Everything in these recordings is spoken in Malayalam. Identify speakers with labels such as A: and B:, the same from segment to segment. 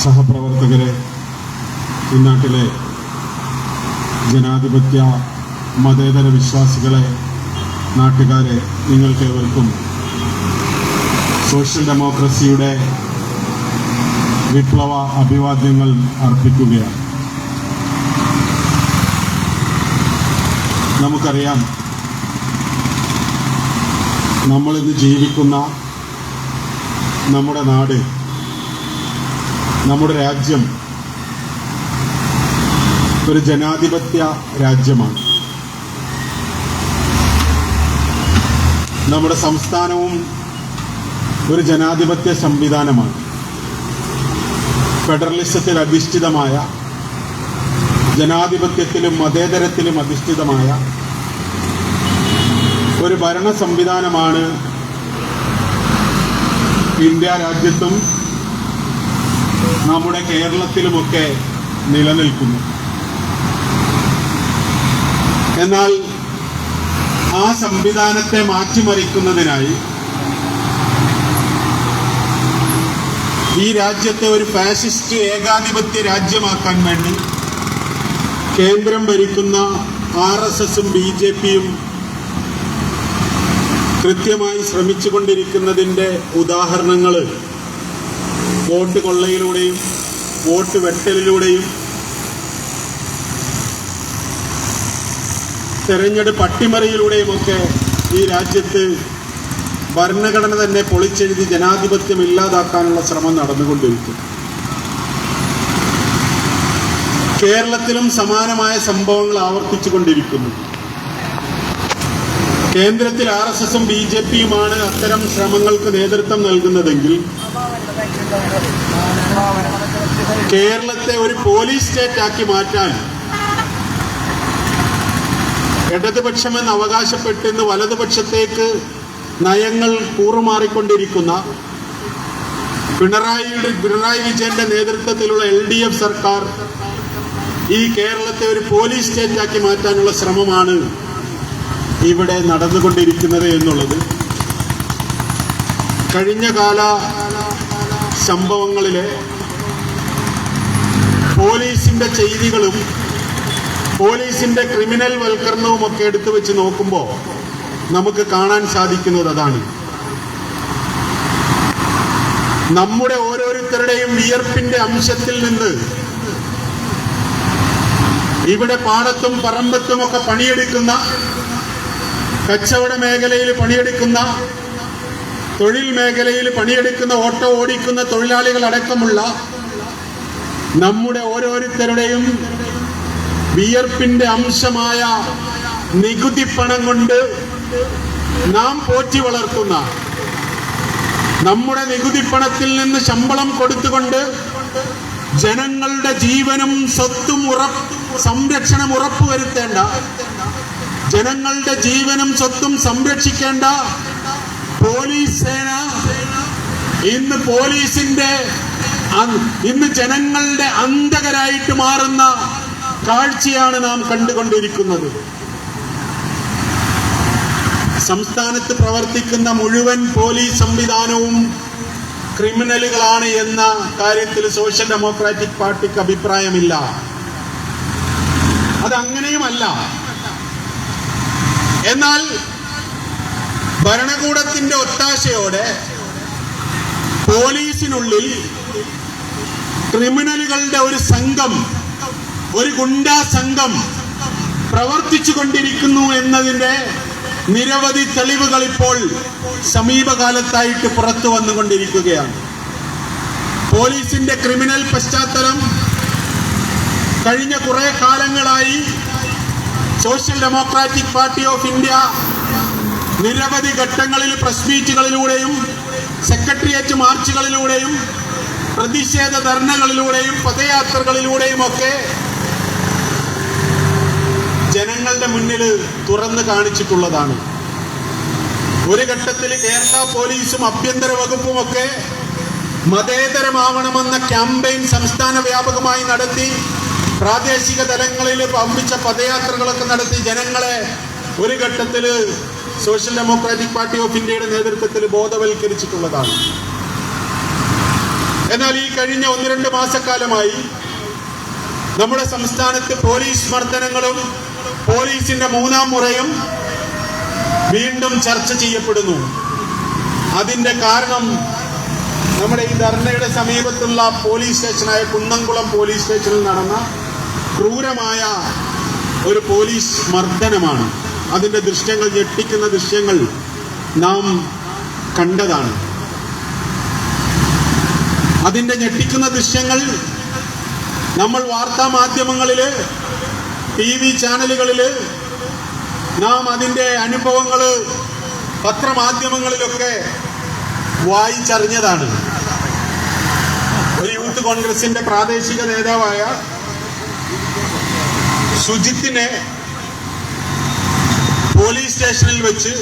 A: സഹപ്രവർത്തകരെ ഈ നാട്ടിലെ ജനാധിപത്യ മതേതര വിശ്വാസികളെ നാട്ടുകാരെ നിങ്ങൾക്കേവർക്കും സോഷ്യൽ ഡെമോക്രസിയുടെ വിപ്ലവ അഭിവാദ്യങ്ങൾ അർപ്പിക്കുകയാണ്. നമുക്കറിയാം നമ്മളിന്ന് ജീവിക്കുന്ന നമ്മുടെ നാട് നമ്മുടെ രാജ്യം ഒരു ജനാധിപത്യ രാജ്യമാണ്. നമ്മുടെ സംസ്ഥാനവും ഒരു ജനാധിപത്യ സംവിധാനമാണ്. ഫെഡറലിസത്തിൽ അധിഷ്ഠിതമായ ജനാധിപത്യത്തിലും മതേതരത്തിലും അധിഷ്ഠിതമായ ഒരു ഭരണ സംവിധാനമാണ് ഇന്ത്യ രാജ്യത്തും നമ്മുടെ കേരളത്തിലുമൊക്കെ നിലനിൽക്കുന്നു. എന്നാൽ ആ സംവിധാനത്തെ മാറ്റിമറിക്കുന്നതിനായി ഈ രാജ്യത്തെ ഒരു ഫാസിസ്റ്റ് ഏകാധിപത്യ രാജ്യമാക്കാൻ വേണ്ടി കേന്ദ്രം ഭരിക്കുന്ന ആർ എസ് എസും ബി ജെ പിയും കൃത്യമായി ശ്രമിച്ചുകൊണ്ടിരിക്കുന്നതിന്റെ ഉദാഹരണങ്ങൾ വോട്ട് കൊള്ളയിലൂടെയും വോട്ട് വെട്ടലിലൂടെയും തെരഞ്ഞെടുപ്പ് അട്ടിമറിയിലൂടെയുമൊക്കെ ഈ രാജ്യത്ത് ഭരണഘടന തന്നെ പൊളിച്ചെഴുതി ജനാധിപത്യം ഇല്ലാതാക്കാനുള്ള ശ്രമം നടന്നുകൊണ്ടിരിക്കും. കേരളത്തിലും സമാനമായ സംഭവങ്ങൾ ആവർത്തിച്ചുകൊണ്ടിരിക്കുന്നു. കേന്ദ്രത്തിൽ ആർ എസ് എസും ബി ജെ പിയുമാണ് അത്തരം ശ്രമങ്ങൾക്ക് നേതൃത്വം നൽകുന്നതെങ്കിൽ കേരളത്തെ ഒരു പോലീസ് സ്റ്റേറ്റ് ആക്കി മാറ്റാൻ ഇടതുപക്ഷമെന്ന് അവകാശപ്പെട്ടിന്ന് വലതുപക്ഷത്തേക്ക് നയങ്ങൾ കൂറുമാറിക്കൊണ്ടിരിക്കുന്ന പിണറായിയുടെ പിണറായി വിജയന്റെ നേതൃത്വത്തിലുള്ള എൽ ഡി എഫ് സർക്കാർ ഈ കേരളത്തെ ഒരു പോലീസ് സ്റ്റേറ്റ് ആക്കി മാറ്റാനുള്ള ശ്രമമാണ് ഇവിടെ നടന്നുകൊണ്ടിരിക്കുന്നത് എന്നുള്ളത്. കഴിഞ്ഞ കാല സംഭവങ്ങളിലെ പോലീസിന്റെ ചെയ്തികളും പോലീസിന്റെ ക്രിമിനൽ വൽക്കരണവും ഒക്കെ എടുത്തു വെച്ച് നോക്കുമ്പോൾ നമുക്ക് കാണാൻ സാധിക്കുന്നത് അതാണ്. നമ്മുടെ ഓരോരുത്തരുടെയും വിയർപ്പിന്റെ അംശത്തിൽ നിന്ന് ഇവിടെ പാടത്തും പറമ്പത്തും ഒക്കെ പണിയെടുക്കുന്ന കച്ചവട മേഖലയിൽ പണിയെടുക്കുന്ന തൊഴിൽ മേഖലയിൽ പണിയെടുക്കുന്ന ഓട്ടോ ഓടിക്കുന്ന തൊഴിലാളികൾ അടക്കമുള്ള നമ്മുടെ ഓരോരുത്തരുടെയും വിയർപ്പിന്റെ അംശമായ നികുതി പണം കൊണ്ട് നാം പോറ്റി വളർത്തുന്ന നമ്മുടെ നികുതി പണത്തിൽ നിന്ന് ശമ്പളം കൊടുത്തുകൊണ്ട് ജനങ്ങളുടെ ജീവനും സ്വത്തും ഉറപ്പ് സംരക്ഷണം ഉറപ്പുവരുത്തേണ്ട ജനങ്ങളുടെ ജീവനും സ്വത്തും സംരക്ഷിക്കേണ്ട പോലീസ് സേന. ഇന്ന് പോലീസിന്റെ ഇന്ന് ജനങ്ങളുടെ അന്ധകരായിട്ട് മാറുന്ന കാഴ്ചയാണ് നാം കണ്ടുകൊണ്ടിരിക്കുന്നത്. സംസ്ഥാനത്ത് പ്രവർത്തിക്കുന്ന മുഴുവൻ പോലീസ് സംവിധാനവും ക്രിമിനലുകളാണ് എന്ന കാര്യത്തിൽ സോഷ്യൽ ഡെമോക്രാറ്റിക് പാർട്ടിക്ക് അഭിപ്രായമില്ല. അതങ്ങനെയുമല്ല. എന്നാൽ ഭരണകൂടത്തിന്റെ ഒത്താശയോടെ പോലീസിനുള്ളിൽ ക്രിമിനലുകളുടെ ഒരു സംഘം ഒരു ഗുണ്ടാ സംഘം പ്രവർത്തിച്ചു കൊണ്ടിരിക്കുന്നു എന്നതിന്റെ നിരവധി തെളിവുകൾ ഇപ്പോൾ സമീപകാലത്തായിട്ട് പുറത്തു വന്നുകൊണ്ടിരിക്കുകയാണ്. പോലീസിന്റെ ക്രിമിനൽ പശ്ചാത്തലം കഴിഞ്ഞ കുറെ കാലങ്ങളായി social democratic party of India നിരവധി ഘട്ടങ്ങളിൽ പ്രസ് മീറ്റുകളിലൂടെയും സെക്രട്ടേറിയറ്റ് മാർച്ചുകളിലൂടെയും പ്രതിഷേധ ധർണകളിലൂടെയും പദയാത്രകളിലൂടെയും ഒക്കെ ജനങ്ങളുടെ മുന്നിൽ തുറന്നു കാണിച്ചിട്ടുള്ളതാണ്. ഒരു ഘട്ടത്തിൽ കേരള പോലീസും ആഭ്യന്തര വകുപ്പും ഒക്കെ മതേതരമാവണമെന്ന ക്യാമ്പയിൻ സംസ്ഥാന വ്യാപകമായി നടത്തി പ്രാദേശിക തലങ്ങളിൽ പമ്പിച്ച പദയാത്രകളൊക്കെ നടത്തി ജനങ്ങളെ ഒരു ഘട്ടത്തിൽ സോഷ്യൽ ഡെമോക്രാറ്റിക് പാർട്ടി ഓഫ് ഇന്ത്യയുടെ നേതൃത്വത്തിൽ ബോധവൽക്കരിച്ചിട്ടുള്ളതാണ്. എന്നാൽ ഈ കഴിഞ്ഞ ഒന്ന് രണ്ട് മാസക്കാലമായി നമ്മുടെ സംസ്ഥാനത്ത് പോലീസ് മർദ്ദനങ്ങളും പോലീസിന്റെ മൂന്നാം മുറയും വീണ്ടും ചർച്ച ചെയ്യപ്പെടുന്നു. അതിന്റെ കാരണം നമ്മുടെ ഈ ധർണയുടെ സമീപത്തുള്ള പോലീസ് സ്റ്റേഷനായ കുന്നംകുളം പോലീസ് സ്റ്റേഷനിൽ നടന്ന ക്രൂരമായ ഒരു പോലീസ് മർദ്ദനമാണ്. അതിന്റെ ദൃശ്യങ്ങൾ ഞെട്ടിക്കുന്ന ദൃശ്യങ്ങൾ നാം കണ്ടതാണ്. അതിന്റെ ഞെട്ടിക്കുന്ന ദൃശ്യങ്ങൾ നമ്മൾ വാർത്താ മാധ്യമങ്ങളിൽ ടി വി ചാനലുകളിൽ നാം അതിന്റെ അനുഭവങ്ങൾ പത്രമാധ്യമങ്ങളിലൊക്കെ വായിച്ചറിഞ്ഞതാണ്. ഒരു യൂത്ത് കോൺഗ്രസിന്റെ പ്രാദേശിക നേതാവായ സുജിത്തിനെ പോലീസ് സ്റ്റേഷനിൽ വെച്ച്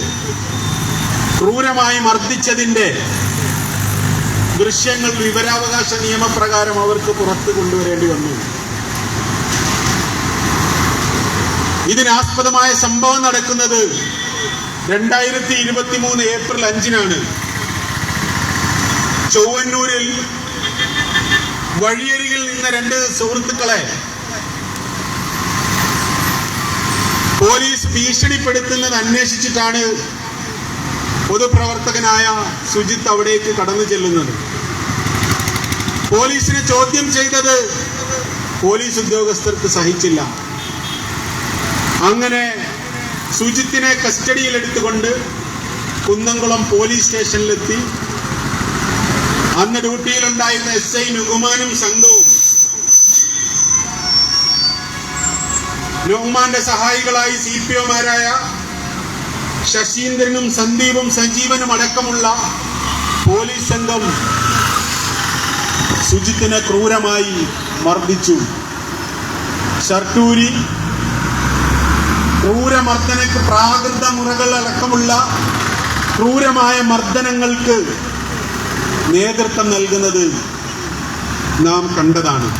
A: ക്രൂരമായി മർദ്ദിച്ചതിന്റെ ദൃശ്യങ്ങൾ വിവരാവകാശ നിയമപ്രകാരം അവർക്ക് പുറത്തു കൊണ്ടുവരേണ്ടി വന്നു. ഇതിനാസ്പദമായ സംഭവം നടക്കുന്നത് രണ്ടായിരത്തി ഇരുപത്തി മൂന്ന് ഏപ്രിൽ അഞ്ചിനാണ്. ചൊവ്വന്നൂരിൽ വഴിയരികിൽ നിന്ന രണ്ട് സുഹൃത്തുക്കളെ പോലീസ് ഭീഷണിപ്പെടുത്തുന്നത് അന്വേഷിച്ചിട്ടാണ് പൊതുപ്രവർത്തകനായ സുജിത്ത് അവിടേക്ക് കടന്നു ചെല്ലുന്നത്. പോലീസിനെ ചോദ്യം ചെയ്തത് പോലീസ് ഉദ്യോഗസ്ഥർക്ക് സഹിച്ചില്ല. അങ്ങനെ സുജിത്തിനെ കസ്റ്റഡിയിൽ എടുത്തുകൊണ്ട് കുന്നംകുളം പോലീസ് സ്റ്റേഷനിലെത്തി. അന്ന് ഡ്യൂട്ടിയിലുണ്ടായിരുന്ന എസ് ഐ നുകുമാനും സംഘവും നുഹ്മാന്റെ സഹായികളായി സി പി ഒമാരായ ശശീന്ദ്രനും സന്ദീപും സജീവനും അടക്കമുള്ള പോലീസ് സംഘം സുജിത്തിനെ ക്രൂരമായി മർദ്ദിച്ചു. ഷർട്ടൂരി ക്രൂരമർദ്ദനയ്ക്ക് പ്രാകൃത മുറകൾ അടക്കമുള്ള ക്രൂരമായ മർദ്ദനങ്ങൾക്ക് നേതൃത്വം നൽകുന്നത് നാം കണ്ടതാണ്.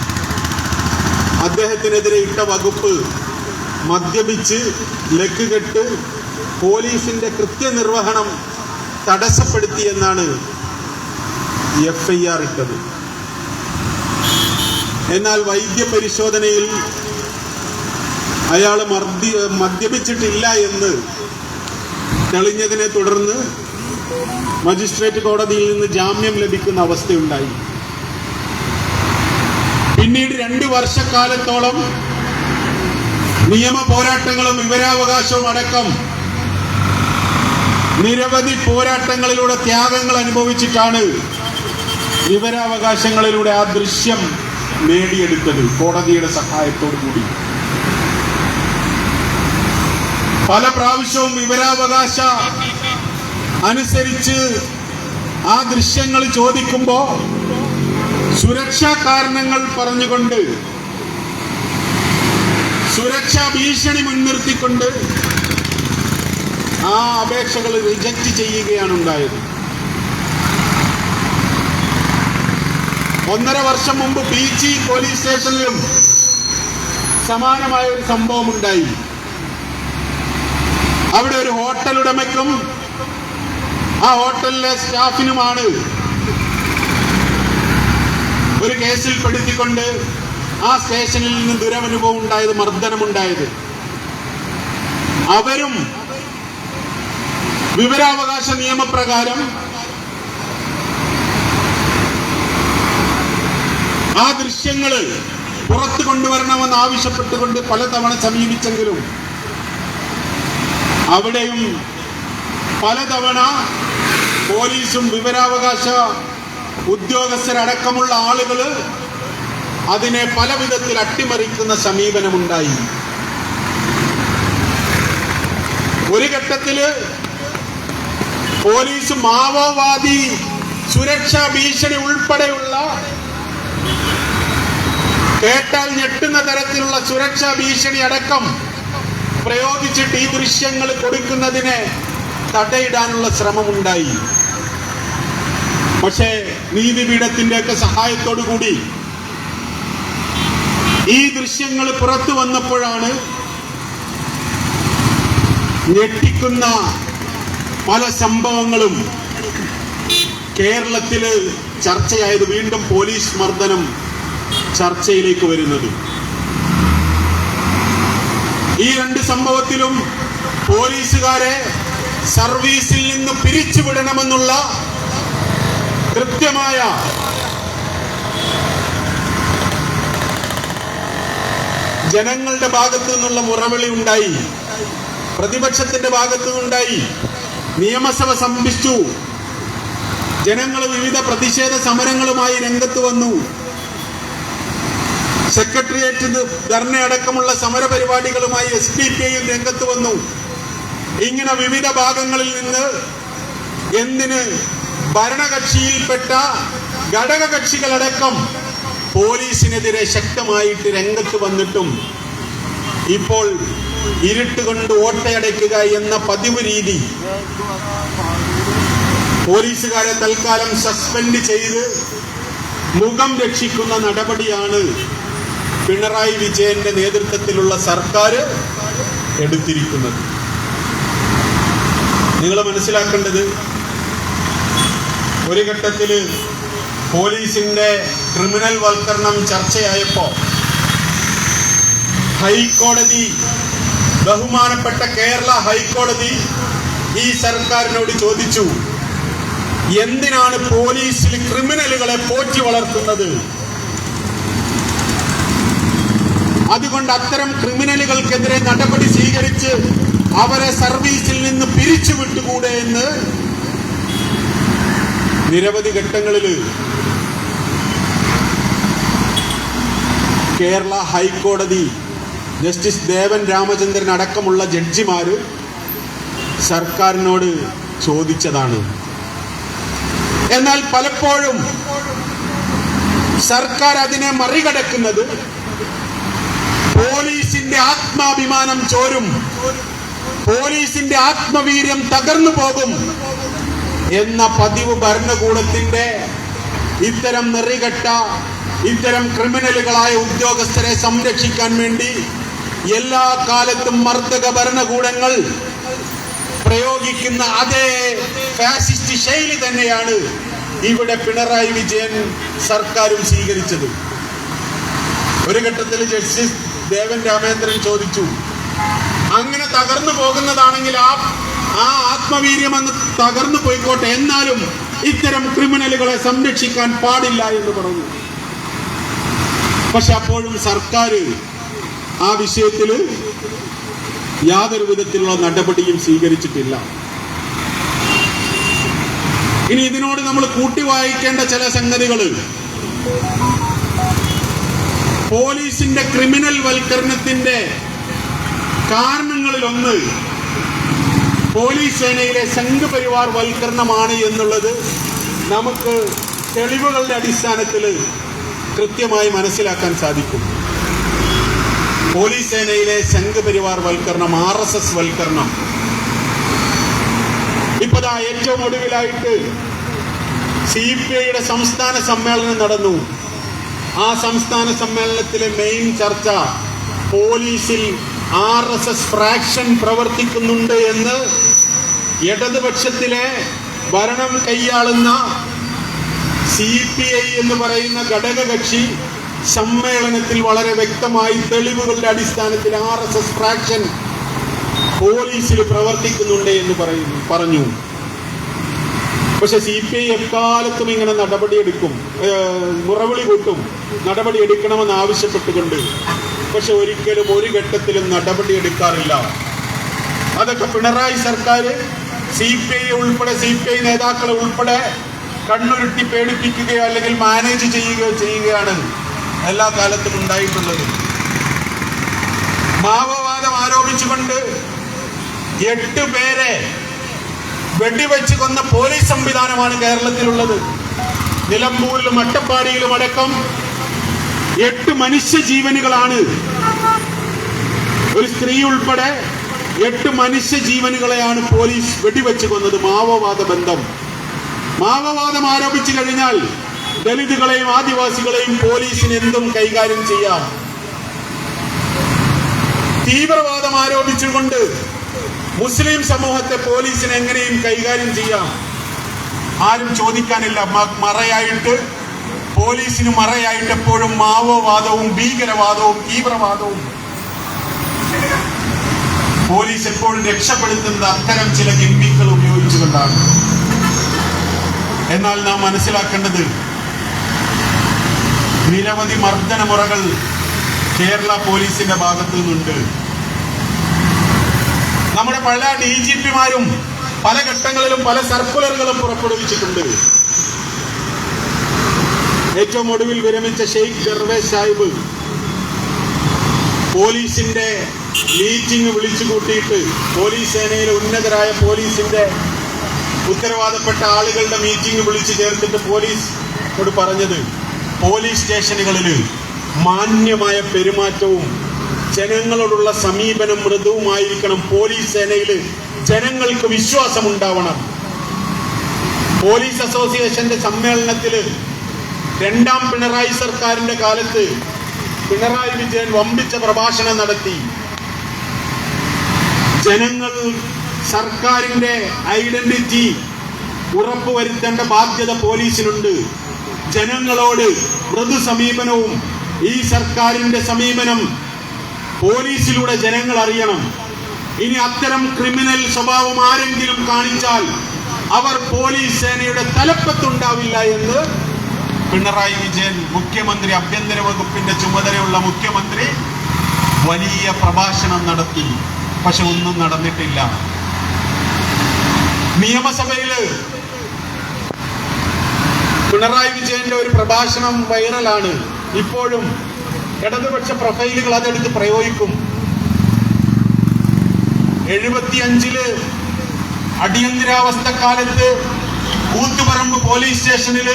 A: അദ്ദേഹത്തിനെതിരെ ഇട്ട വകുപ്പ് മദ്യപിച്ച് ലക്കുകെട്ട് പോലീസിന്റെ കൃത്യനിർവഹണം തടസ്സപ്പെടുത്തിയെന്നാണ് എഫ് ഐ ആർ ഇട്ടത്. എന്നാൽ വൈദ്യപരിശോധനയിൽ അയാൾ മർദ്ദി മദ്യപിച്ചിട്ടില്ല എന്ന് തെളിഞ്ഞതിനെ തുടർന്ന് മജിസ്ട്രേറ്റ് കോടതിയിൽ നിന്ന് ജാമ്യം ലഭിക്കുന്ന അവസ്ഥയുണ്ടായി. പിന്നീട് രണ്ടു വർഷക്കാലത്തോളം നിയമ പോരാട്ടങ്ങളും വിവരാവകാശവും അടക്കം നിരവധി പോരാട്ടങ്ങളിലൂടെ ത്യാഗങ്ങൾ അനുഭവിച്ചിട്ടാണ് വിവരാവകാശങ്ങളിലൂടെ ആ ദൃശ്യം നേടിയെടുത്തത് കോടതിയുടെ സഹായത്തോടു കൂടി. പല പ്രാവശ്യവും വിവരാവകാശ അനുസരിച്ച് ആ ദൃശ്യങ്ങൾ ചോദിക്കുമ്പോ സുരക്ഷാ കാരണങ്ങൾ പറഞ്ഞുകൊണ്ട് സുരക്ഷാ ഭീഷണി മുൻനിർത്തിക്കൊണ്ട് ആ അപേക്ഷകൾ റിജക്റ്റ് ചെയ്യുകയാണ് ഉണ്ടായത്. ഒന്നര വർഷം മുമ്പ് പി ജി പോലീസ് സ്റ്റേഷനിലും സമാനമായ ഒരു സംഭവം ഉണ്ടായി. അവിടെ ഒരു ഹോട്ടൽ ഉടമയ്ക്കും ആ ഹോട്ടലിലെ സ്റ്റാഫിനുമാണ് ഒരു കേസിൽ പെടുത്തിക്കൊണ്ട് ആ സ്റ്റേഷനിൽ നിന്ന് ദുരനുഭവം ഉണ്ടായത് മർദ്ദനമുണ്ടായത്. അവരും വിവരാവകാശ നിയമപ്രകാരം ആ ദൃശ്യങ്ങൾ പുറത്തു കൊണ്ടുവരണമെന്ന് ആവശ്യപ്പെട്ടുകൊണ്ട് പലതവണ സമീപിച്ചെങ്കിലും അവിടെയും പലതവണ പോലീസും വിവരാവകാശ ഉദ്യോഗസ്ഥരടക്കമുള്ള ആളുകൾ അതിനെ പല വിധത്തിൽ അട്ടിമറിക്കുന്ന സമീപനമുണ്ടായി. ഒരു ഘട്ടത്തിൽ പോലീസ് മാവോവാദി സുരക്ഷാ ഭീഷണി ഉൾപ്പെടെയുള്ള കേട്ടാൽ ഞെട്ടുന്ന തരത്തിലുള്ള സുരക്ഷാ ഭീഷണി അടക്കം പ്രയോഗിച്ചിട്ട് ഈ ദൃശ്യങ്ങൾ കൊടുക്കുന്നതിനെ തടയിടാനുള്ള ശ്രമമുണ്ടായി. പക്ഷേ നീതിപീഠത്തിന്റെയൊക്കെ സഹായത്തോടു കൂടി ഈ ദൃശ്യങ്ങൾ പുറത്തു വന്നപ്പോഴാണ് ഞെട്ടിക്കുന്ന പല സംഭവങ്ങളും. കേരളത്തിൽ ചർച്ചയായത് വീണ്ടും പോലീസ് മർദ്ദനം ചർച്ചയിലേക്ക് വരുന്നത്. ഈ രണ്ട് സംഭവത്തിലും പോലീസുകാരെ സർവീസിൽ നിന്ന് പിരിച്ചുവിടണമെന്നുള്ള കൃത്യമായ ജനങ്ങളുടെ ഭാഗത്തു നിന്നുള്ള മുറവിളി ഉണ്ടായി. പ്രതിപക്ഷത്തിന്റെ ഭാഗത്തു നിന്നുണ്ടായി. നിയമസഭ സംഭിച്ചു ജനങ്ങൾ വിവിധ പ്രതിഷേധ സമരങ്ങളുമായി രംഗത്ത് വന്നു. സെക്രട്ടേറിയറ്റ് ധർണ അടക്കമുള്ള സമര പരിപാടികളുമായി എസ് പി ഐയും രംഗത്ത് വന്നു. ഇങ്ങനെ വിവിധ ഭാഗങ്ങളിൽ നിന്ന് എന്തിന് ഭരണകക്ഷിയിൽപ്പെട്ട ഘടകകക്ഷികളടക്കം പോലീസിനെതിരെ ശക്തമായിട്ട് രംഗത്ത് വന്നിട്ടും ഇപ്പോൾ ഇരുട്ട് കൊണ്ട് ഓട്ടയടയ്ക്കുക എന്ന പതിവ് രീതി പോലീസുകാരെ തൽക്കാലം സസ്പെൻഡ് ചെയ്ത് മുഖം രക്ഷിക്കുന്ന നടപടിയാണ് പിണറായി വിജയന്റെ നേതൃത്വത്തിലുള്ള സർക്കാർ എടുത്തിരിക്കുന്നത്. നിങ്ങൾ മനസ്സിലാക്കേണ്ടത് ഒരു ഘട്ടത്തിൽ പോലീസിന്റെ ക്രിമിനൽ വൽക്കരണം ചർച്ചയായപ്പോ ഹൈക്കോടതി ബഹുമാനപ്പെട്ട കേരള ഹൈക്കോടതി ഈ സർക്കാരിനോട് ചോദിച്ചു എന്തിനാണ് പോലീസിൽ ക്രിമിനലുകളെ പോറ്റി വളർത്തുന്നത്? അതുകൊണ്ട് അത്തരം ക്രിമിനലുകൾക്കെതിരെ നടപടി സ്വീകരിച്ച് അവരെ സർവീസിൽ നിന്ന് പിരിച്ചുവിട്ടുകൂടെ എന്ന് നിരവധി ഘട്ടങ്ങളിൽ കേരള ഹൈക്കോടതി ജസ്റ്റിസ് ദേവൻ രാമചന്ദ്രൻ അടക്കമുള്ള ജഡ്ജിമാർ സർക്കാരിനോട് ചോദിച്ചതാണ്. എന്നാൽ പലപ്പോഴും സർക്കാർ അതിനെ മറികടക്കുന്നത് പോലീസിന്റെ ആത്മാഭിമാനം ചോരും പോലീസിന്റെ ആത്മവീര്യം തകർന്നു പോകും എന്ന പതിവ് ഭരണകൂടത്തിന്റെ ഇത്തരം നെറികെട്ട ഇത്തരം ക്രിമിനലുകളായ ഉദ്യോഗസ്ഥരെ സംരക്ഷിക്കാൻ വേണ്ടി എല്ലാ കാലത്തും മർദ്ദക ഭരണകൂടങ്ങൾ പ്രയോഗിക്കുന്ന അതേ ഫാസിസ്റ്റ് ശൈലി തന്നെയാണ് ഇവിടെ പിണറായി വിജയൻ സർക്കാരും സ്വീകരിച്ചത്. ഒരു ഘട്ടത്തിൽ ജസ്റ്റിസ് ദേവൻ രാമേന്ദ്രൻ ചോദിച്ചു അങ്ങനെ തകർന്നു പോകുന്നതാണെങ്കിൽ ആ ആ ആത്മവീര്യം അങ്ങ് തകർന്നു പോയിക്കോട്ടെ എന്നാലും ഇത്തരം ക്രിമിനലുകളെ സംരക്ഷിക്കാൻ പാടില്ല എന്ന് പറഞ്ഞു. പക്ഷെ അപ്പോഴും സർക്കാർ ആ വിഷയത്തിൽ യാതൊരു വിധത്തിലുള്ള നടപടിയും സ്വീകരിച്ചിട്ടില്ല. ഇനി ഇതിനോട് നമ്മൾ കൂട്ടി വായിക്കേണ്ട ചില സംഗതികൾ പോലീസിന്റെ ക്രിമിനൽ വൽക്കരണത്തിന്റെ കാരണങ്ങളിലൊന്ന് പോലീസ് സേനയിലെ സംഘപരിവാർ വൽക്കരണമാണ് എന്നുള്ളത് നമുക്ക് തെളിവുകളുടെ അടിസ്ഥാനത്തിൽ കൃത്യമായി മനസ്സിലാക്കാൻ സാധിക്കും. പോലീസ് സേനയിലെ സംഘപരിവാർ വൽക്കരണം ആർ എസ് എസ് വൽക്കരണം. ഇപ്പതാ ഏറ്റവും ഒടുവിലായിട്ട് സി പി ഐയുടെ സംസ്ഥാന സമ്മേളനം നടന്നു. ആ സംസ്ഥാന സമ്മേളനത്തിലെ മെയിൻ ചർച്ച പോലീസിൽ ആർ എസ് എസ് ഫ്രാക്ഷൻ പ്രവർത്തിക്കുന്നുണ്ട് എന്ന് ഇടതുപക്ഷത്തിലെ ഭരണം കൈയാളുന്ന സി പി ഐ എന്ന് പറയുന്ന ഘടകകക്ഷി സമ്മേളനത്തിൽ വളരെ വ്യക്തമായി തെളിവുകളുടെ അടിസ്ഥാനത്തിൽ ആർ എസ് എസ് ഫ്രാക്ഷൻ പോലീസിൽ പ്രവർത്തിക്കുന്നുണ്ട് എന്ന് പറയുന്നു പറഞ്ഞു. പക്ഷെ സി പി ഐ എക്കാലത്തും ഇങ്ങനെ നടപടിയെടുക്കും മുറവിളി കൂട്ടും നടപടി എടുക്കണമെന്ന് ആവശ്യപ്പെട്ടുകൊണ്ട്. പക്ഷെ ഒരിക്കലും ഒരു ഘട്ടത്തിലും നടപടി എടുക്കാറില്ല അതൊക്കെ പിണറായി സർക്കാർ സി പി ഐ ഉൾപ്പെടെ സി പി ഐ നേതാക്കളെ ഉൾപ്പെടെ കണ്ണുരുട്ടി പേടിപ്പിക്കുകയോ അല്ലെങ്കിൽ മാനേജ് ചെയ്യുകയോ ചെയ്യുകയാണ് എല്ലാ കാലത്തും ഉണ്ടായിട്ടുള്ളത്. മാവോവാദം ആരോപിച്ചുകൊണ്ട് എട്ട് പേരെ വെടിവെച്ച് കൊന്ന പോലീസ് സംവിധാനമാണ് കേരളത്തിലുള്ളത്. നിലമ്പൂരിലും അട്ടപ്പാടിയിലും അടക്കം എട്ട് മനുഷ്യ ജീവനുകളാണ് ഒരു സ്ത്രീ ഉൾപ്പെടെ എട്ട് മനുഷ്യ ജീവനുകളെയാണ് പോലീസ് വെടിവെച്ച് കൊന്നത് മാവോവാദ ബന്ധം. മാവോവാദം ആരോപിച്ചു കഴിഞ്ഞാൽ ദലിതുകളെയും ആദിവാസികളെയും പോലീസിന് എന്തും കൈകാര്യം ചെയ്യാം. തീവ്രവാദം ആരോപിച്ചുകൊണ്ട് മുസ്ലിം സമൂഹത്തെ പോലീസിന് എങ്ങനെയും കൈകാര്യം ചെയ്യാം. ആരും ചോദിക്കാനില്ല. മറയായിട്ട് പോലീസിന് മറയായിട്ട് എപ്പോഴും മാവോവാദവും ഭീകരവാദവും തീവ്രവാദവും. പോലീസ് എപ്പോഴും രക്ഷപ്പെടുത്തുന്നത് അത്തരം ചില ഗിംബികൾ ഉപയോഗിച്ചുകൊണ്ടാണ്. എന്നാൽ നാം മനസ്സിലാക്കേണ്ടത് നിരവധി മർദ്ദന മുറകൾ കേരള പോലീസിന്റെ ഭാഗത്തു നിന്നുണ്ട്. നമ്മുടെ പല ഡി ജി പിമാരും പല ഘട്ടങ്ങളിലും പല സർക്കുലറുകളും പുറപ്പെടുവിച്ചിട്ടുണ്ട്. ഏറ്റവും ഒടുവിൽ വിരമിച്ച ഷെയ്ഖ് ഗർവേ സാഹിബ് പോലീസിന്റെ മീറ്റിംഗ് വിളിച്ചു കൂട്ടിയിട്ട് പോലീസ് സേനയിലെ ഉന്നതരായ പോലീസിന്റെ ഉത്തരവാദപ്പെട്ട ആളുകളുടെ മീറ്റിംഗ് വിളിച്ചു ചേർത്തിട്ട് പോലീസിനോട് പറഞ്ഞത് പോലീസ് സ്റ്റേഷനുകളിൽ മാന്യമായ പെരുമാറ്റവും ജനങ്ങളോടുള്ള സമീപനം മൃദുവുമായിരിക്കണം പോലീസ് സേനയിൽ ജനങ്ങൾക്ക് വിശ്വാസം ഉണ്ടാവണം പോലീസ് അസോസിയേഷന്റെ സമ്മേളനത്തിൽ രണ്ടാം പിണറായി സർക്കാരിന്റെ കാലത്ത് പിണറായി വിജയൻ വമ്പിച്ച പ്രഭാഷണം നടത്തി. ജനങ്ങൾ സർക്കാരിന്റെ ഐഡന്റിറ്റി ഉറപ്പുവരുത്തേണ്ട ബാധ്യത പോലീസിനുണ്ട്. ജനങ്ങളോട് മൃദു സമീപനവും ഈ സർക്കാരിന്റെ സമീപനം പോലീസിലൂടെ ജനങ്ങൾ അറിയണം. ഇനി അത്തരം ക്രിമിനൽ സ്വഭാവം ആരെങ്കിലും കാണിച്ചാൽ അവർ പോലീസ് സേനയുടെ തലപ്പത്തുണ്ടാവില്ല എന്ന് പിണറായി വിജയൻ മുഖ്യമന്ത്രി ആഭ്യന്തര വകുപ്പിന്റെ ചുമതലയുള്ള മുഖ്യമന്ത്രി വലിയ പ്രഭാഷണം നടത്തി. പക്ഷെ ഒന്നും നടന്നിട്ടില്ല. നിയമസഭയിൽ പിണറായി വിജയന്റെ ഒരു പ്രഭാഷണം വൈറലാണ്. ഇപ്പോഴും ഇടതുപക്ഷ പ്രൊഫൈലുകൾ അതെടുത്ത് പ്രയോഗിക്കും. എഴുപത്തിയഞ്ചിൽ അടിയന്തരാവസ്ഥ കാലത്ത് കൂത്തുപറമ്പ് പോലീസ് സ്റ്റേഷനിൽ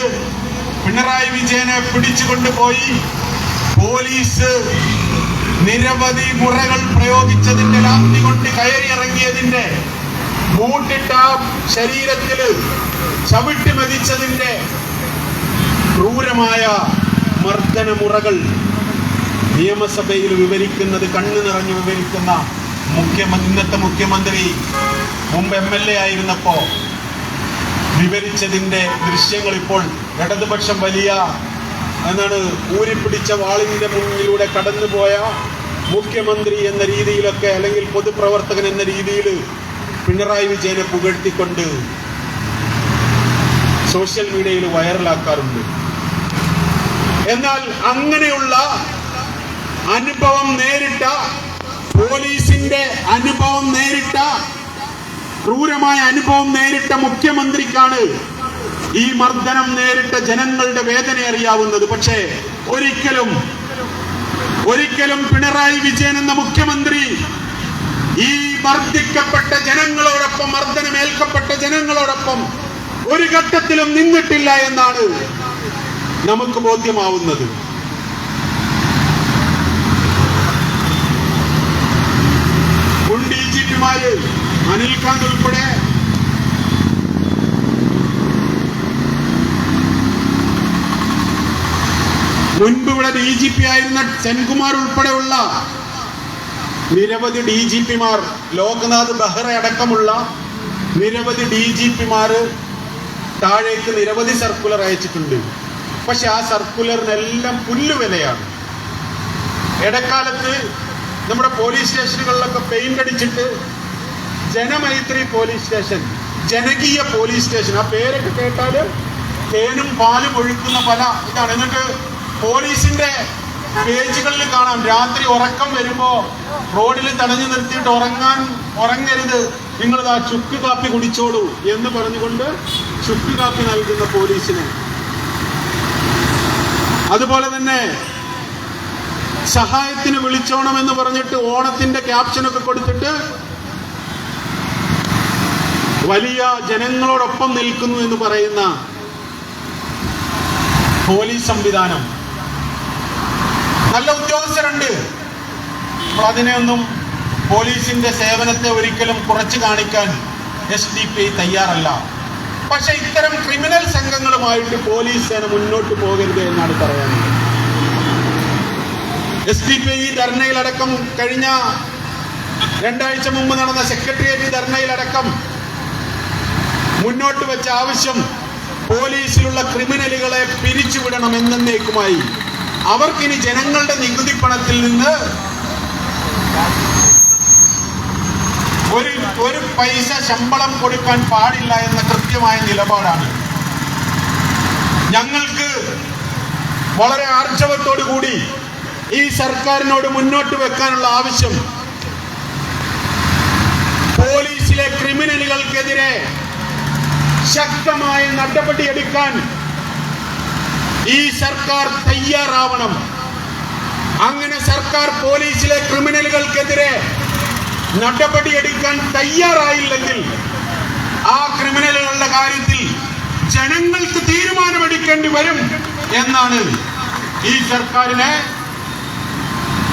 A: പിണറായി വിജയനെ പിടിച്ചുകൊണ്ടുപോയി പോലീസ് നിരവധി മുറകൾ പ്രയോഗിച്ചതിന്റെ ലാത്തി കൊണ്ട് കയറിയിറങ്ങിയതിന്റെ മൂട്ടിട്ട ശരീരത്തിൽ ചവിട്ടി മതിച്ചതിന്റെ ക്രൂരമായ മർദ്ദനമുറകൾ നിയമസഭയിൽ വിവരിക്കുന്നത് കണ്ണു നിറഞ്ഞു വിവരിക്കുന്ന മുഖ്യമന്ത്രി ഇന്നത്തെ മുഖ്യമന്ത്രി മുമ്പ് എം എൽ എ ആയിരുന്നപ്പോ വിവരിച്ചതിന്റെ ദൃശ്യങ്ങൾ ഇപ്പോൾ ഇടതുപക്ഷം വലിയ എന്നാണ് ഊരിപ്പിടിച്ച വാളിന്റെ മുന്നിലൂടെ കടന്നുപോയ മുഖ്യമന്ത്രി എന്ന രീതിയിലൊക്കെ അല്ലെങ്കിൽ പൊതുപ്രവർത്തകൻ എന്ന രീതിയിൽ പിണറായി വിജയനെ പുകഴ്ത്തിക്കൊണ്ട് സോഷ്യൽ മീഡിയയിൽ വൈറലാക്കാറുണ്ട്. എന്നാൽ അങ്ങനെയുള്ള അനുഭവം നേരിട്ട പോലീസിന്റെ അനുഭവം നേരിട്ട ക്രൂരമായ അനുഭവം നേരിട്ട മുഖ്യമന്ത്രിക്കാണ് ഈ മർദ്ദനം നേരിട്ട ജനങ്ങളുടെ വേദന അറിയാവുന്നത്. പക്ഷേ ഒരിക്കലും ഒരിക്കലും പിണറായി വിജയൻ എന്ന മുഖ്യമന്ത്രി ഈ മർദ്ദിക്കപ്പെട്ട ജനങ്ങളോടൊപ്പം മർദ്ദനമേൽക്കപ്പെട്ട ജനങ്ങളോടൊപ്പം ഒരു ഘട്ടത്തിലും നിന്നിട്ടില്ല എന്നാണ് നമുക്ക് ബോധ്യമാവുന്നത്. ജി അനിൽകാന്ത് ഉൾപ്പെടെ മുൻപ് ഇവിടെ ഡി ജി പി ആയിരുന്ന സെൻകുമാർ ഉൾപ്പെടെയുള്ള നിരവധി ഡി ജി പിമാർ ലോക്നാഥ് ബെഹ്റ അടക്കമുള്ള നിരവധി ഡി ജി പിമാര് താഴേക്ക് നിരവധി സർക്കുലർ അയച്ചിട്ടുണ്ട്. പക്ഷെ ആ സർക്കുലറിനെല്ലാം പുല്ലുവിലയാണ് ഇടക്കാലത്ത് നമ്മുടെ പോലീസ് സ്റ്റേഷനുകളിലൊക്കെ പെയിന്റ് അടിച്ചിട്ട് ജനമൈത്രി പോലീസ് സ്റ്റേഷൻ ജനകീയ പോലീസ് സ്റ്റേഷൻ ആ പേരൊക്കെ കേട്ടാൽ തേനും പാലും ഒഴുക്കുന്ന പല ഇതാണ്. എന്നിട്ട് പോലീസിന്റെ പേജുകളിൽ കാണാം. രാത്രി ഉറക്കം വരുമ്പോ റോഡിൽ തടഞ്ഞു നിർത്തിയിട്ട് ഉറങ്ങാൻ ഉറങ്ങരുത്. നിങ്ങൾ ആ ചുക്ക് കാപ്പി കുടിച്ചോളൂ എന്ന് പറഞ്ഞുകൊണ്ട് ചുക്ക് കാപ്പി നൽകുന്ന പോലീസിന്. അതുപോലെ തന്നെ സഹായത്തിന് വിളിച്ചോണം എന്ന് പറഞ്ഞിട്ട് ഓണത്തിന്റെ ക്യാപ്ഷനൊക്കെ കൊടുത്തിട്ട് വലിയ ജനങ്ങളോടൊപ്പം നിൽക്കുന്നു എന്ന് പറയുന്ന പോലീസ് സംവിധാനം. നല്ല ഉദ്യോഗസ്ഥരുണ്ട്. അതിനെയൊന്നും പോലീസിന്റെ സേവനത്തെ ഒരിക്കലും കുറച്ചു കാണിക്കാൻ എസ് ഡി പി ഐ തയ്യാറല്ല. പക്ഷെ ഇത്തരം ക്രിമിനൽ സംഘങ്ങളുമായിട്ട് പോലീസ് സേന മുന്നോട്ട് പോകരുത് എന്നാണ് പറയാനുള്ളത്. എസ് ഡി പി ഐ ധർണയിലടക്കം കഴിഞ്ഞ രണ്ടാഴ്ച മുമ്പ് നടന്ന സെക്രട്ടേറിയറ്റ് ധർണയിലടക്കം മുന്നോട്ട് വെച്ച ആവശ്യം പോലീസിലുള്ള ക്രിമിനലുകളെ പിരിച്ചുവിടണം എന്നേക്കുമായി അവർക്കിനി ജനങ്ങളുടെ നികുതി പണത്തിൽ നിന്ന് ഒരു ഒരു പൈസ ശമ്പളം കൊടുക്കാൻ പാടില്ല എന്ന കൃത്യമായ നിലപാടാണ്. ഞങ്ങൾക്ക് വളരെ ആർജവത്തോടു കൂടി ഈ സർക്കാരിനോട് മുന്നോട്ട് വെക്കാനുള്ള ആവശ്യം. പോലീസിലെ ക്രിമിനലുകൾക്കെതിരെ ശക്തമായ നടപടിയെടുക്കാൻ ഈ സർക്കാർ തയ്യാറാവണം. അങ്ങനെ സർക്കാർ പോലീസിലെ ക്രിമിനലുകൾക്കെതിരെ നടപടിയെടുക്കാൻ തയ്യാറായില്ലെങ്കിൽ ആ ക്രിമിനലുകളുടെ കാര്യത്തിൽ ജനങ്ങൾക്ക് തീരുമാനമെടുക്കേണ്ടി വരും എന്നാണ് ഈ സർക്കാരിനെ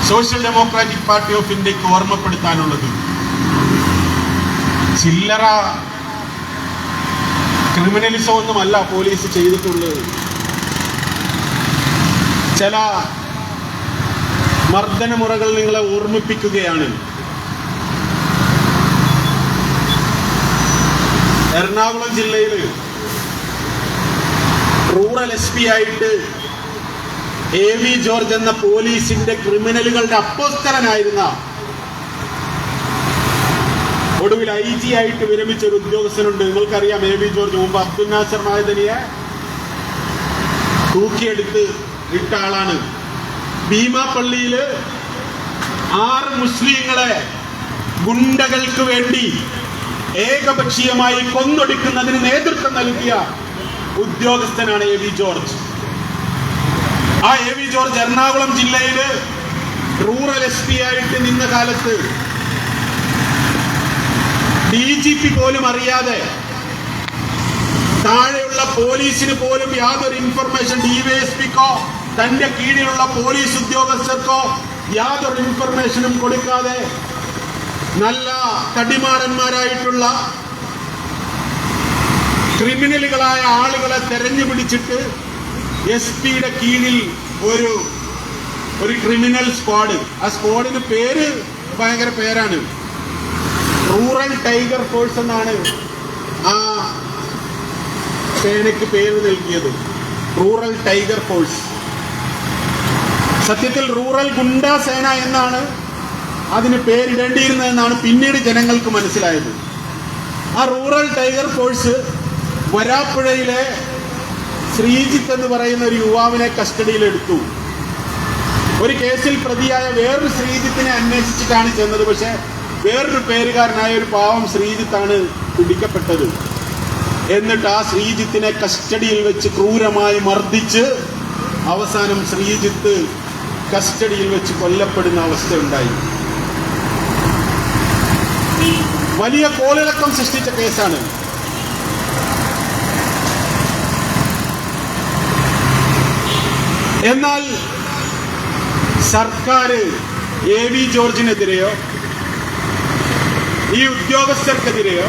A: സോഷ്യൽ ഡെമോക്രാറ്റിക് പാർട്ടി ഓഫ് ഇന്ത്യയ്ക്ക് ഓർമ്മപ്പെടുത്താനുള്ളത്. ചില്ലറ ക്രിമിനലിസം ഒന്നുമല്ല പോലീസ് ചെയ്തിട്ടുള്ളത്. ചില മർദ്ദനമുറകൾ നിങ്ങളെ ഓർമ്മിപ്പിക്കുകയാണ്. എറണാകുളം ജില്ലയിൽ റൂറൽ എസ് പി ആയിട്ട് എ വി ജോർജ് എന്ന പോലീസിന്റെ ക്രിമിനലുകളുടെ അപ്പോസ്തലനായിരുന്ന ഒടുവിൽ ഐ ജി ആയിട്ട് വിരമിച്ച ഒരു ഉദ്യോഗസ്ഥനുണ്ട്. നിങ്ങൾക്കറിയാം എ വി ജോർജ് മുമ്പ് അബ്ദുൽ നാസർ മായതനിയെ തൂക്കിയെടുത്ത് ഇട്ട ആളാണ്. ഭീമാപ്പള്ളിയിൽ ആറ് മുസ്ലിങ്ങളെ ഗുണ്ടകൾക്ക് വേണ്ടി ഏകപക്ഷീയമായി കൊന്നൊടുക്കുന്നതിന് നേതൃത്വം നൽകിയ ഉദ്യോഗസ്ഥനാണ് എ വി ജോർജ്. ആ എ വി ജോർജ് എറണാകുളം ജില്ലയിൽ റൂറൽ എസ് പി ആയിട്ട് നിന്ന കാലത്ത് ഡി ജി പി പോലും അറിയാതെ താഴെയുള്ള പോലീസിന് പോലും യാതൊരു ഇൻഫർമേഷൻ ഡിവൈഎസ്പിക്കോ തന്റെ കീഴിലുള്ള പോലീസ് ഉദ്യോഗസ്ഥർക്കോ യാതൊരു ഇൻഫർമേഷനും കൊടുക്കാതെ നല്ല തടിമാരന്മാരായിട്ടുള്ള ക്രിമിനലുകളായ ആളുകളെ തെരഞ്ഞു പിടിച്ചിട്ട് എസ് പിയുടെ കീഴിൽ ഒരു ഒരു ക്രിമിനൽ സ്ക്വാഡ് ആ സ്ക്വാഡിന് പേര് ഭയങ്കര പേരാണ്. റൂറൽ ടൈഗർ ഫോഴ്സ് എന്നാണ് ആ സേനയ്ക്ക് പേര് നൽകിയത്. റൂറൽ ടൈഗർ ഫോഴ്സ് സത്യത്തിൽ റൂറൽ ഗുണ്ട സേന എന്നാണ് അതിന് പേരിടേണ്ടിയിരുന്നതെന്നാണ് പിന്നീട് ജനങ്ങൾക്ക് മനസ്സിലായത്. ആ റൂറൽ ടൈഗർ ഫോഴ്സ് വരാപ്പുഴയിലെ ശ്രീജിത്ത് എന്ന് പറയുന്ന ഒരു യുവാവിനെ കസ്റ്റഡിയിലെടുത്തു ഒരു കേസിൽ പ്രതിയായ വേറൊരു ശ്രീജിത്തിനെ അന്വേഷിച്ചിട്ടാണ് ചെന്നത്. പക്ഷെ വേറൊരു പേരുകാരനായ ഒരു പാവം ശ്രീജിത്താണ് പിടിക്കപ്പെട്ടത് എന്നിട്ട് ആ ശ്രീജിത്തിനെ കസ്റ്റഡിയിൽ വെച്ച് ക്രൂരമായി മർദ്ദിച്ച് അവസാനം ശ്രീജിത്ത് കസ്റ്റഡിയിൽ വെച്ച് കൊല്ലപ്പെടുന്ന അവസ്ഥയുണ്ടായി. വലിയ കോളിളക്കം സൃഷ്ടിച്ച കേസാണ്. എന്നാൽ സർക്കാർ എ വി ജോർജിനെതിരെയോ ഈ ഉദ്യോഗസ്ഥർക്കെതിരെയോ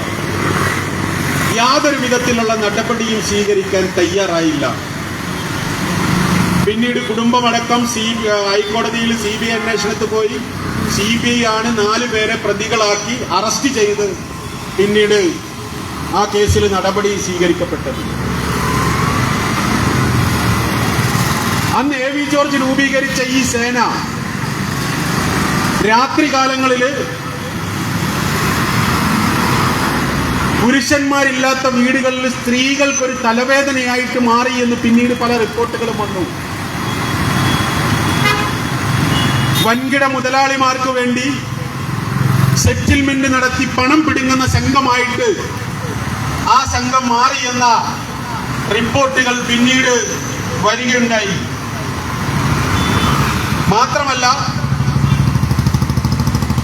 A: യാതൊരു വിധത്തിലുള്ള നടപടിയും സ്വീകരിക്കാൻ തയ്യാറായില്ല. പിന്നീട് കുടുംബമടക്കം സി ഹൈക്കോടതിയിൽ സി ബി ഐ അന്വേഷണത്തിൽ പോയി. സി ബി ഐ ആണ് നാല് പേരെ പ്രതികളാക്കി അറസ്റ്റ് ചെയ്ത് പിന്നീട് ആ കേസിൽ നടപടി സ്വീകരിക്കപ്പെട്ടത്. അന്ന് എ വി ജോർജ് രൂപീകരിച്ച ഈ സേന രാത്രികാലങ്ങളിൽ പുരുഷന്മാരില്ലാത്ത വീടുകളിൽ സ്ത്രീകൾക്കൊരു തലവേദനയായിട്ട് മാറി എന്ന് പിന്നീട് പല റിപ്പോർട്ടുകളും വന്നു. വൻകിട മുതലാളിമാർക്ക് വേണ്ടി സെറ്റിൽമെന്റ് നടത്തി പണം പിടുങ്ങുന്ന സംഘമായിട്ട് ആ സംഘം മാറി എന്ന റിപ്പോർട്ടുകൾ പിന്നീട് വരികയുണ്ടായി. മാത്രമല്ല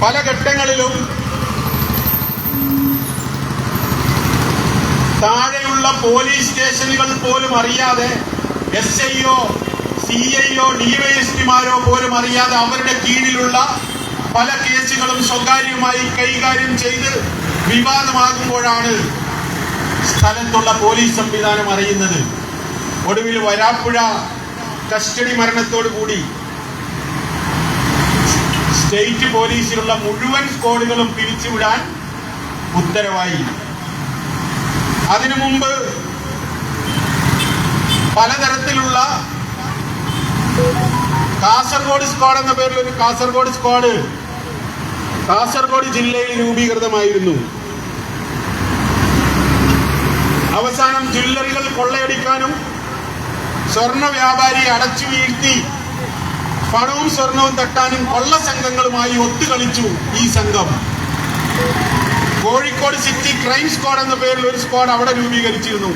A: പല ഘട്ടങ്ങളിലും താഴെയുള്ള പോലീസ് സ്റ്റേഷനുകൾ പോലും അറിയാതെ എസ് ഐഒ സി ഐയോ ഡിവൈഎസ്പിമാരോ പോലും അറിയാതെ അവരുടെ കീഴിലുള്ള പല കേസുകളും സ്വകാര്യമായി കൈകാര്യം ചെയ്ത് വിവാദമാകുമ്പോഴാണ് സ്ഥലത്തുള്ള പോലീസ് സംവിധാനം അറിയുന്നത്. ഒടുവിൽ വരാപ്പുഴ കസ്റ്റഡി മരണത്തോടു കൂടി സ്റ്റേറ്റ് പോലീസിലുള്ള മുഴുവൻ സ്ക്വാഡുകളും പിരിച്ചുവിടാൻ ഉത്തരവായി. അതിനു മുമ്പ് പലതരത്തിലുള്ള കാസർഗോഡ് സ്ക്വാഡ് എന്ന പേരിൽ ഒരു കാസർഗോഡ് സ്ക്വാഡ് കാസർഗോഡ് ജില്ലയിൽ രൂപീകൃതമായിരുന്നു. അവസാനം ജ്വല്ലറികൾ കൊള്ളയടിക്കാനും സ്വർണ വ്യാപാരിയെ അടച്ചു വീഴ്ത്തി പണവും സ്വർണവും തട്ടാനും കൊള്ള സംഘങ്ങളുമായി ഒത്തുകളിച്ചു ഈ സംഘം. കോഴിക്കോട് സിറ്റി ക്രൈം സ്ക്വാഡ് എന്ന പേരിൽ ഒരു സ്ക്വാഡ് അവിടെ രൂപീകരിച്ചിരുന്നു.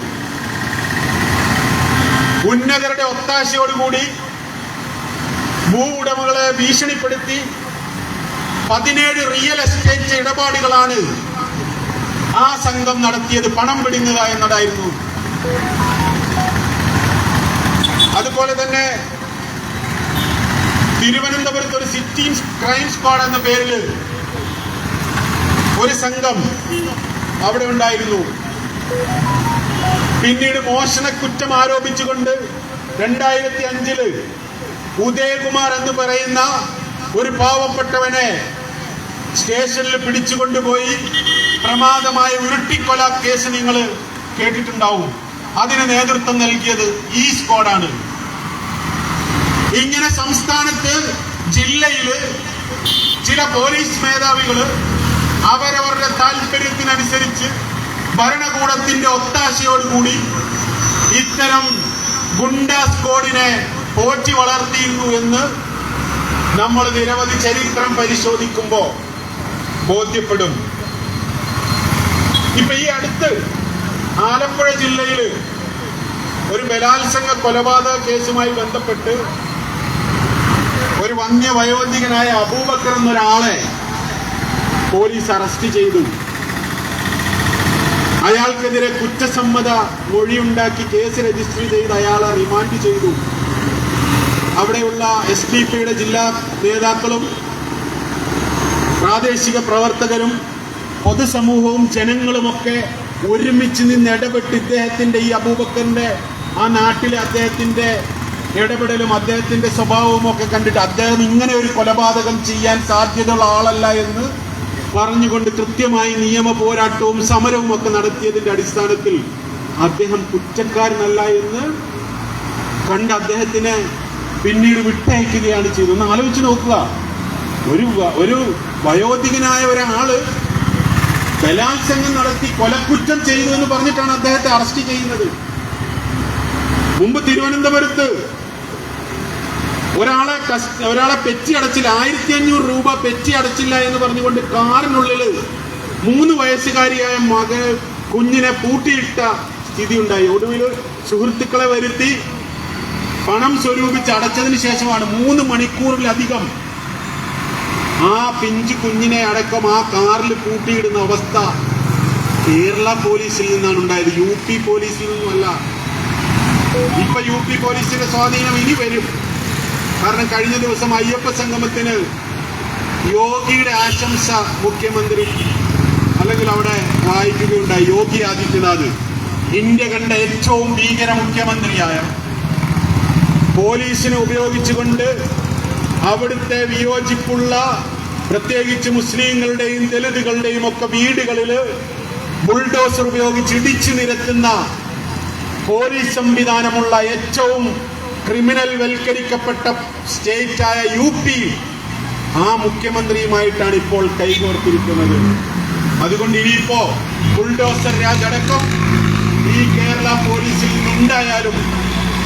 A: ഉന്നതരുടെ ഒത്താശയോടുകൂടി ഭൂ ഉടമകളെ ഭീഷണിപ്പെടുത്തി പതിനേഴ് റിയൽ എസ്റ്റേറ്റ് ഇടപാടുകളാണ് ആ സംഘം നടത്തിയത് പണം പിടുങ്ങുക എന്നതായിരുന്നു. അതുപോലെ തന്നെ തിരുവനന്തപുരത്ത് ഒരു സിറ്റി ക്രൈം സ്ക്വാഡ് എന്ന പേരിൽ ഒരു സംഘം അവിടെ ഉണ്ടായിരുന്നു. പിന്നീട് മോഷണക്കുറ്റം ആരോപിച്ചുകൊണ്ട് രണ്ടായിരത്തി അഞ്ചിൽ ഉദയകുമാർ എന്ന് പറയുന്ന ഒരു പാവപ്പെട്ടവനെ സ്റ്റേഷനിൽ പിടിച്ചുകൊണ്ടുപോയി പ്രമാദമായ ഉരുട്ടിക്കൊല കേസ് നിങ്ങൾ കേട്ടിട്ടുണ്ടാവും. അതിന് നേതൃത്വം നൽകിയത് ഈ സ്ക്വാഡാണ്. ഇങ്ങനെ സംസ്ഥാനത്ത് ജില്ലയിൽ ചില പോലീസ് മേധാവികൾ അവരവരുടെ താല്പര്യത്തിനനുസരിച്ച് ഭരണകൂടത്തിന്റെ ഒത്താശയോടുകൂടി ഇത്തരം ഗുണ്ട സ്ക്വാഡിനെ പോറ്റി വളർത്തിയിരുന്നു എന്ന് നമ്മൾ നിരവധി ചരിത്രം പരിശോധിക്കുമ്പോൾ ബോധ്യപ്പെടും. ഇപ്പൊ ഈ അടുത്ത് ആലപ്പുഴ ജില്ലയിൽ ഒരു ബലാത്സംഗ കൊലപാതക കേസുമായി ബന്ധപ്പെട്ട് ഒരു വന്യ വയോധികനായ അബൂബക്കർ എന്നൊരാളെ പോലീസ് അറസ്റ്റ് ചെയ്തു. അയാൾക്കെതിരെ കുറ്റസമ്മത മൊഴിയുണ്ടാക്കി കേസ് രജിസ്റ്റർ ചെയ്ത് അയാളെ റിമാൻഡ് ചെയ്തു. അവിടെയുള്ള എസ് ഡി പിയുടെ ജില്ലാ നേതാക്കളും പ്രാദേശിക പ്രവർത്തകരും പൊതുസമൂഹവും ജനങ്ങളുമൊക്കെ ഒരുമിച്ച് നിന്ന് ഇടപെട്ട് ഇദ്ദേഹത്തിന്റെ ഈ അബൂബക്കറിന്റെ ആ നാട്ടിലെ അദ്ദേഹത്തിന്റെ ഇടപെടലും അദ്ദേഹത്തിന്റെ സ്വഭാവവും ഒക്കെ കണ്ടിട്ട് അദ്ദേഹം ഇങ്ങനെ ഒരു കൊലപാതകം ചെയ്യാൻ സാധ്യതയുള്ള ആളല്ല എന്ന് പറഞ്ഞുകൊണ്ട് കൃത്യമായി നിയമ പോരാട്ടവും സമരവും ഒക്കെ നടത്തിയതിന്റെ അടിസ്ഥാനത്തിൽ അദ്ദേഹം കുറ്റക്കാരനല്ല എന്ന് കണ്ട് അദ്ദേഹത്തിനെ പിന്നീട് വിട്ടയക്കുകയാണ് ചെയ്തത് ഒന്ന് ആലോചിച്ച് നോക്കുക. ഒരു ഒരു വയോധികനായ ഒരാൾ ബലാത്സംഗം നടത്തി കൊലക്കുറ്റം ചെയ്തു എന്ന് പറഞ്ഞിട്ടാണ് അദ്ദേഹത്തെ അറസ്റ്റ് ചെയ്യുന്നത്. മുമ്പ് തിരുവനന്തപുരത്ത് ഒരാളെ ഒരാളെ പെറ്റി അടച്ചില്ല. ആയിരത്തി അഞ്ഞൂറ് രൂപ പെറ്റി അടച്ചില്ല എന്ന് പറഞ്ഞുകൊണ്ട് കാറിനുള്ളിൽ മൂന്ന് വയസ്സുകാരിയായ മക കുഞ്ഞിനെ പൂട്ടിയിട്ട സ്ഥിതി ഉണ്ടായി ഒടുവിൽ സുഹൃത്തുക്കളെ വരുത്തി പണം സ്വരൂപിച്ച് അടച്ചതിന് ശേഷമാണ് മൂന്ന് മണിക്കൂറിലധികം ആ പിഞ്ചു കുഞ്ഞിനെ അടക്കം ആ കാറിൽ കൂട്ടിയിടുന്ന അവസ്ഥ കേരള പോലീസിൽ നിന്നാണ് ഉണ്ടായത്. യു പി പോലീസിൽ നിന്നുമല്ല. ഇപ്പൊ യു പി പോലീസിന്റെ സ്വാധീനം ഇനി വരും. കാരണം കഴിഞ്ഞ ദിവസം അയ്യപ്പ സംഗമത്തിന് യോഗിയുടെ ആശംസ മുഖ്യമന്ത്രി അല്ലെങ്കിൽ അവിടെ വായിക്കുകയുണ്ടായി. യോഗി ആദിത്യനാഥ്. ഇന്ത്യ കണ്ട ഏറ്റവും ഭീകര മുഖ്യമന്ത്രിയായ പോലീസിനെ ഉപയോഗിച്ചുകൊണ്ട് അവിടുത്തെ വിയോജിപ്പുള്ള പ്രത്യേകിച്ച് മുസ്ലിങ്ങളുടെയും ദലിതുകളുടെയും ഒക്കെ വീടുകളിൽ ബുൾഡോസർ ഉപയോഗിച്ച് ഇടിച്ചു നിരത്തുന്ന പോലീസ് സംവിധാനമുള്ള ഏറ്റവും ക്രിമിനൽ വൽക്കരിക്കപ്പെട്ട സ്റ്റേറ്റായ യു പി ആ മുഖ്യമന്ത്രിയുമായിട്ടാണ് ഇപ്പോൾ കൈകോർത്തിരിക്കുന്നത്. അതുകൊണ്ട് ഇനിയിപ്പോ ബുൾഡോസർ രാജടക്കം ഈ കേരള പോലീസിൽ നിന്നുണ്ടായാലും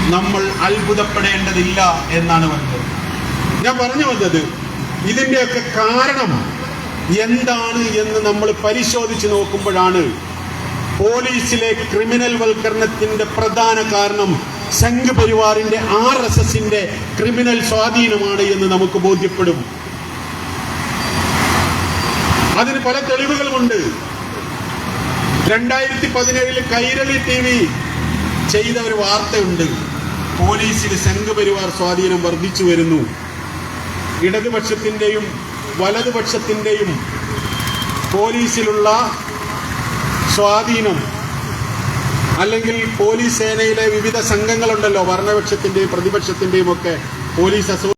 A: നമ്മൾ അത്ഭുതപ്പെടേണ്ടതില്ല എന്നാണ് വന്നത് ഞാൻ പറഞ്ഞു വന്നത് ഇതിന്റെയൊക്കെ കാരണം എന്താണ് എന്ന് നമ്മൾ പരിശോധിച്ച് നോക്കുമ്പോഴാണ് പോലീസിലെ ക്രിമിനൽ വൽക്കരണത്തിന്റെ പ്രധാന കാരണം സംഘ് പരിവാറിന്റെ ആർ എസ് എസിന്റെ ക്രിമിനൽ സ്വാധീനമാണ് എന്ന് നമുക്ക് ബോധ്യപ്പെടും. അതിന് പല തെളിവുകളുമുണ്ട്. രണ്ടായിരത്തി പതിനേഴിൽ കൈരളി ടി വി ചെയ്ത ഒരു വാർത്തയുണ്ട്. പോലീസിൽ സംഘപരിവാർ സ്വാധീനം വർദ്ധിച്ചു വരുന്നു. ഇടതുപക്ഷത്തിന്റെയും വലതുപക്ഷത്തിന്റെയും പോലീസിലുള്ള സ്വാധീനം അല്ലെങ്കിൽ പോലീസ് സേനയിലെ വിവിധ സംഘങ്ങളുണ്ടല്ലോ ഭരണപക്ഷത്തിന്റെയും പ്രതിപക്ഷത്തിന്റെയും ഒക്കെ പോലീസ്